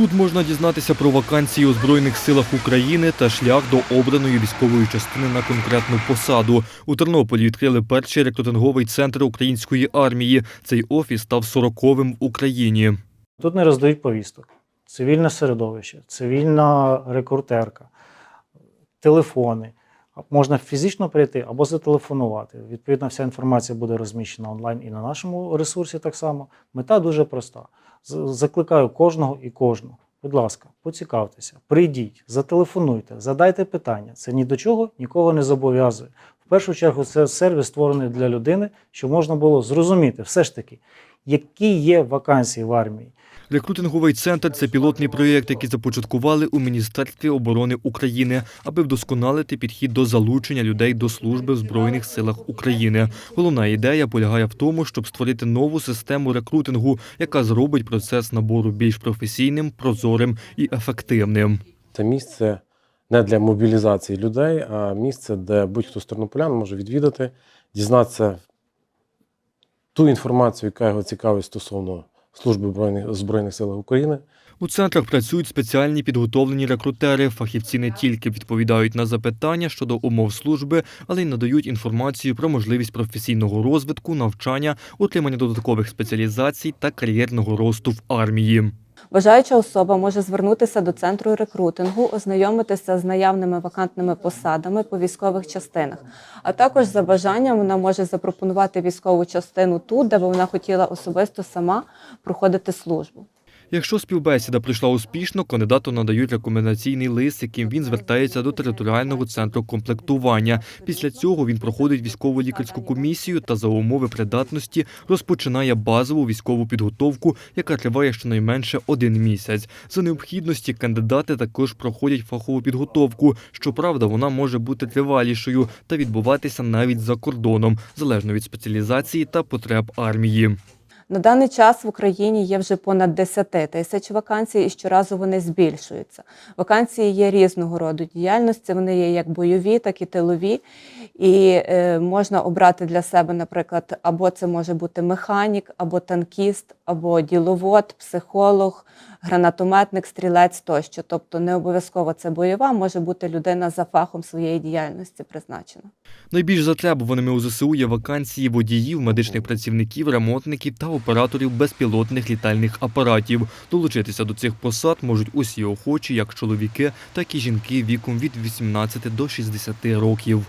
Тут можна дізнатися про вакансії у Збройних силах України та шлях до обраної військової частини на конкретну посаду. У Тернополі відкрили перший рекрутинговий центр української армії. Цей офіс став сороковим в Україні. Тут не роздають повісток. Цивільне середовище, цивільна рекрутерка, телефони. Можна фізично прийти або зателефонувати. Відповідно, вся інформація буде розміщена онлайн і на нашому ресурсі так само. Мета дуже проста. Закликаю кожного і кожну. Будь ласка, поцікавтеся, прийдіть, зателефонуйте, задайте питання. Це ні до чого нікого не зобов'язує. В першу чергу, це сервіс створений для людини, щоб можна було зрозуміти все ж таки, які є вакансії в армії. Рекрутинговий центр це пілотний проєкт, який започаткували у Міністерстві оборони України, аби вдосконалити підхід до залучення людей до служби в Збройних силах України. Головна ідея полягає в тому, щоб створити нову систему рекрутингу, яка зробить процес набору більш професійним, прозорим і ефективним. Це місце не для мобілізації людей, а місце, де будь-хто з тернополян може відвідати, дізнатися ту інформацію, яка його цікавить стосовно служби Збройних, сил України. У центрах працюють спеціальні підготовлені рекрутери. Фахівці не тільки відповідають на запитання щодо умов служби, але й надають інформацію про можливість професійного розвитку, навчання, отримання додаткових спеціалізацій та кар'єрного росту в армії. Бажаюча особа може звернутися до центру рекрутингу, ознайомитися з наявними вакантними посадами по військових частинах. А також за бажанням вона може запропонувати військову частину ту, де би вона хотіла особисто сама проходити службу. Якщо співбесіда пройшла успішно, кандидату надають рекомендаційний лист, яким він звертається до територіального центру комплектування. Після цього він проходить військову лікарську комісію та за умови придатності розпочинає базову військову підготовку, яка триває щонайменше один місяць. За необхідності кандидати також проходять фахову підготовку. Щоправда, вона може бути тривалішою та відбуватися навіть за кордоном, залежно від спеціалізації та потреб армії. На даний час в Україні є вже понад 10 тисяч вакансій, і щоразу вони збільшуються. Вакансії є різного роду діяльності. Вони є як бойові, так і тилові. І е, можна обрати для себе, наприклад, або це може бути механік, або танкіст, або діловод, психолог, гранатометник, стрілець тощо. Тобто не обов'язково це бойова, може бути людина за фахом своєї діяльності призначена. Найбільш затребуваними у ЗСУ є вакансії водіїв, медичних працівників, ремонтників та операторів безпілотних літальних апаратів. Долучитися до цих посад можуть усі охочі, як чоловіки, так і жінки віком від 18 до 60 років.